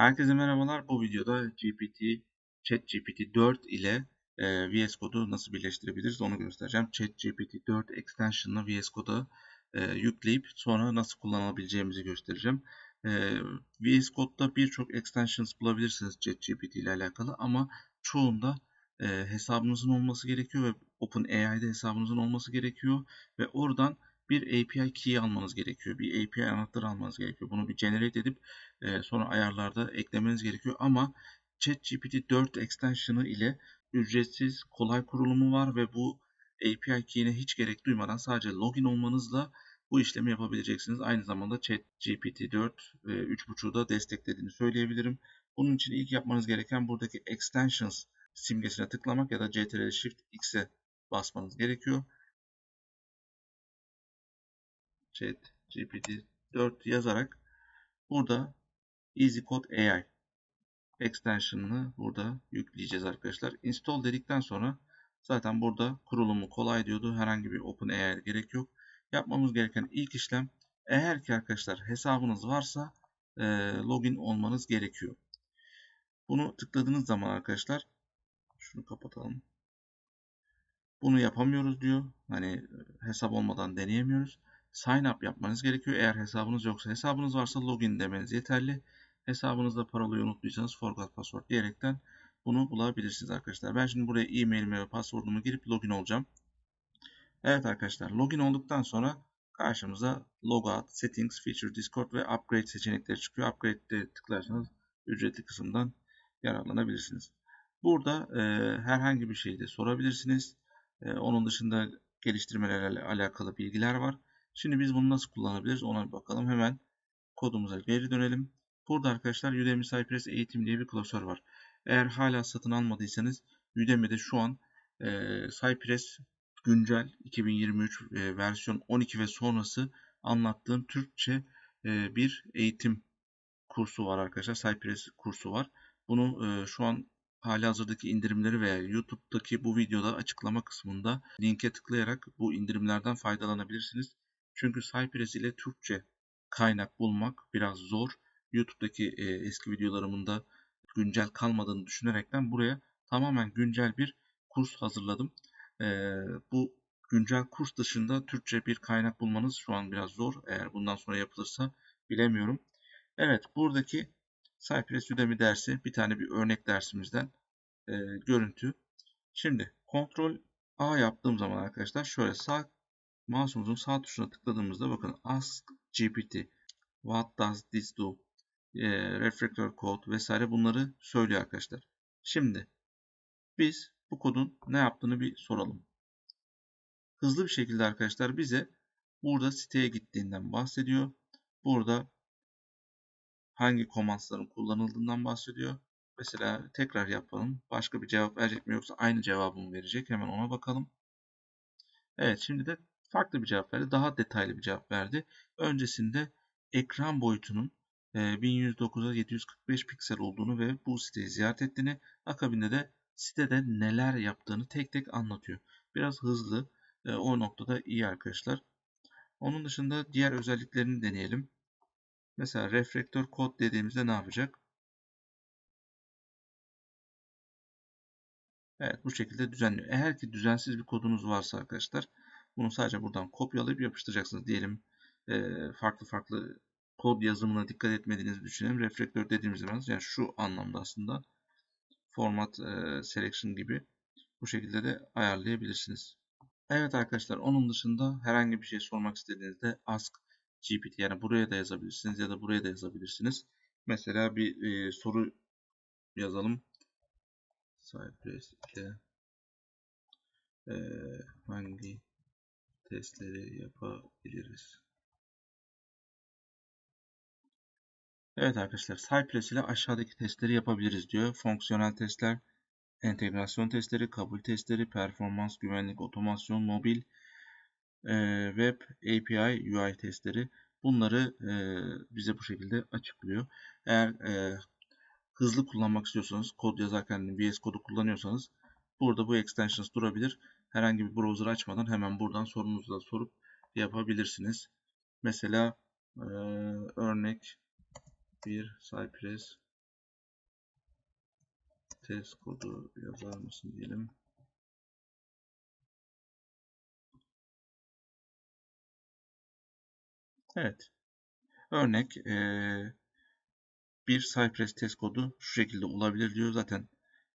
Herkese merhabalar. Bu videoda GPT, ChatGPT 4 ile e, VS Code'u nasıl birleştirebiliriz onu göstereceğim. ChatGPT 4 extension'ını VS Code'a e, yükleyip sonra nasıl kullanabileceğimizi göstereceğim. E, VS Code'da birçok extensions bulabilirsiniz ChatGPT ile alakalı ama çoğunda e, hesabınızın olması gerekiyor ve OpenAI'de hesabınızın olması gerekiyor ve oradan bir API key almanız gerekiyor. Bir API anahtarı almanız gerekiyor. Bunu bir generate edip e, sonra ayarlarda eklemeniz gerekiyor. Ama ChatGPT 4 extension'ı ile ücretsiz, kolay kurulumu var ve bu API key'ine hiç gerek duymadan sadece login olmanızla bu işlemi yapabileceksiniz. Aynı zamanda ChatGPT 4 ve 3.5'u da desteklediğini söyleyebilirim. Bunun için ilk yapmanız gereken buradaki extensions simgesine tıklamak ya da CTRL Shift X'e basmanız gerekiyor. Chat GPT 4 yazarak burada Easy Code AI extension'ını burada yükleyeceğiz arkadaşlar. Install dedikten sonra zaten burada kurulumu kolay diyordu. Herhangi bir OpenAI gerek yok. Yapmamız gereken ilk işlem eğer ki arkadaşlar hesabınız varsa e, login olmanız gerekiyor. Bunu tıkladığınız zaman arkadaşlar şunu kapatalım. Bunu yapamıyoruz diyor. Hani hesap olmadan deneyemiyoruz sign up yapmanız gerekiyor. Eğer hesabınız yoksa hesabınız varsa login demeniz yeterli. Hesabınızda parolayı unuttuysanız forgot password diyerekten bunu bulabilirsiniz arkadaşlar. Ben şimdi buraya e-mailimi ve password'umu girip login olacağım. Evet arkadaşlar login olduktan sonra karşımıza logout, settings, feature, discord ve upgrade seçenekleri çıkıyor. Upgrade'de tıklarsanız ücretli kısımdan yararlanabilirsiniz. Burada e, herhangi bir şeyi de sorabilirsiniz. E, onun dışında geliştirmelerle alakalı bilgiler var. Şimdi biz bunu nasıl kullanabiliriz ona bir bakalım. Hemen kodumuza geri dönelim. Burada arkadaşlar Udemy Cypress Eğitim diye bir klasör var. Eğer hala satın almadıysanız Udemy'de şu an e, Cypress güncel 2023 e, versiyon 12 ve sonrası anlattığım Türkçe e, bir eğitim kursu var arkadaşlar. Cypress kursu var. Bunu e, şu an hali hazırdaki indirimleri veya YouTube'daki bu videoda açıklama kısmında linke tıklayarak bu indirimlerden faydalanabilirsiniz. Çünkü Cypress ile Türkçe kaynak bulmak biraz zor. YouTube'daki e, eski videolarımın da güncel kalmadığını düşünerekten buraya tamamen güncel bir kurs hazırladım. E, bu güncel kurs dışında Türkçe bir kaynak bulmanız şu an biraz zor. Eğer bundan sonra yapılırsa bilemiyorum. Evet buradaki Cypress Udemy dersi bir tane bir örnek dersimizden e, görüntü. Şimdi kontrol A yaptığım zaman arkadaşlar şöyle sağ mouse'umuzun sağ tuşuna tıkladığımızda bakın Ask GPT, What does this do, e, reflector code vesaire bunları söylüyor arkadaşlar. Şimdi biz bu kodun ne yaptığını bir soralım. Hızlı bir şekilde arkadaşlar bize burada siteye gittiğinden bahsediyor. Burada hangi komandsların kullanıldığından bahsediyor. Mesela tekrar yapalım. Başka bir cevap verecek mi yoksa aynı cevabı mı verecek? Hemen ona bakalım. Evet şimdi de farklı bir cevap verdi. Daha detaylı bir cevap verdi. Öncesinde ekran boyutunun 1109'a e, 745 piksel olduğunu ve bu siteyi ziyaret ettiğini, akabinde de sitede neler yaptığını tek tek anlatıyor. Biraz hızlı, e, o noktada iyi arkadaşlar. Onun dışında diğer özelliklerini deneyelim. Mesela reflektör kod dediğimizde ne yapacak? Evet bu şekilde düzenliyor. Eğer ki düzensiz bir kodunuz varsa arkadaşlar bunu sadece buradan kopyalayıp yapıştıracaksınız. Diyelim e, farklı farklı kod yazımına dikkat etmediğinizi düşünelim. Reflektör dediğimiz zaman yani şu anlamda aslında format e, selection gibi bu şekilde de ayarlayabilirsiniz. Evet arkadaşlar onun dışında herhangi bir şey sormak istediğinizde ask GPT yani buraya da yazabilirsiniz ya da buraya da yazabilirsiniz. Mesela bir e, soru yazalım. Cypress ile e, hangi testleri yapabiliriz. Evet arkadaşlar Cypress ile aşağıdaki testleri yapabiliriz diyor. Fonksiyonel testler, entegrasyon testleri, kabul testleri, performans, güvenlik, otomasyon, mobil, e, web, API, UI testleri. Bunları e, bize bu şekilde açıklıyor. Eğer e, hızlı kullanmak istiyorsanız, kod yazarken VS kodu kullanıyorsanız burada bu extensions durabilir herhangi bir browser açmadan hemen buradan sorunuzu da sorup yapabilirsiniz. Mesela e, örnek bir Cypress test kodu yazar mısın diyelim. Evet. Örnek eee, bir Cypress test kodu şu şekilde olabilir diyor. Zaten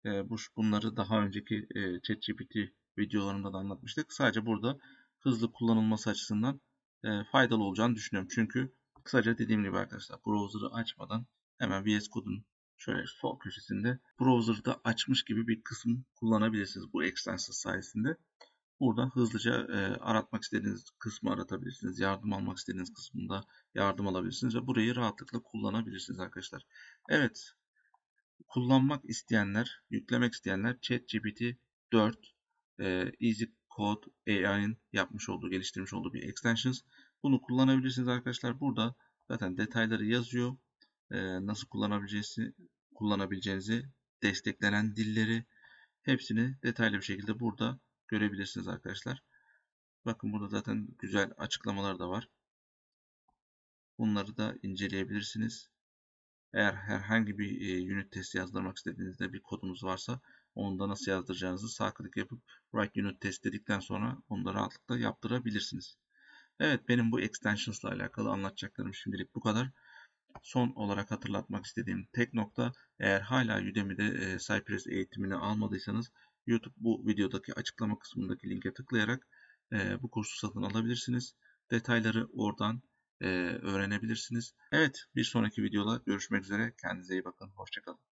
eee, bu bunları daha önceki eee, ChatGPT videolarımda da anlatmıştık. Sadece burada hızlı kullanılması açısından eee, faydalı olacağını düşünüyorum. Çünkü kısaca dediğim gibi arkadaşlar browser'ı açmadan hemen VS Code'un şöyle sol köşesinde browser'da açmış gibi bir kısım kullanabilirsiniz bu extension sayesinde. Burada hızlıca e, aratmak istediğiniz kısmı aratabilirsiniz. Yardım almak istediğiniz kısmında yardım alabilirsiniz ve burayı rahatlıkla kullanabilirsiniz arkadaşlar. Evet. Kullanmak isteyenler, yüklemek isteyenler ChatGPT 4 e, Easy Code AI'nin yapmış olduğu, geliştirmiş olduğu bir extensions. Bunu kullanabilirsiniz arkadaşlar. Burada zaten detayları yazıyor. E, nasıl kullanabileceğinizi, kullanabileceğinizi, desteklenen dilleri hepsini detaylı bir şekilde burada görebilirsiniz arkadaşlar. Bakın burada zaten güzel açıklamalar da var. Bunları da inceleyebilirsiniz. Eğer herhangi bir e, unit testi yazdırmak istediğinizde bir kodunuz varsa onu da nasıl yazdıracağınızı sağ klik yapıp write unit test dedikten sonra onu da rahatlıkla yaptırabilirsiniz. Evet benim bu extensions ile alakalı anlatacaklarım şimdilik bu kadar. Son olarak hatırlatmak istediğim tek nokta eğer hala Udemy'de e, Cypress eğitimini almadıysanız YouTube bu videodaki açıklama kısmındaki linke tıklayarak e, bu kursu satın alabilirsiniz. Detayları oradan e, öğrenebilirsiniz. Evet bir sonraki videoda görüşmek üzere. Kendinize iyi bakın. Hoşçakalın.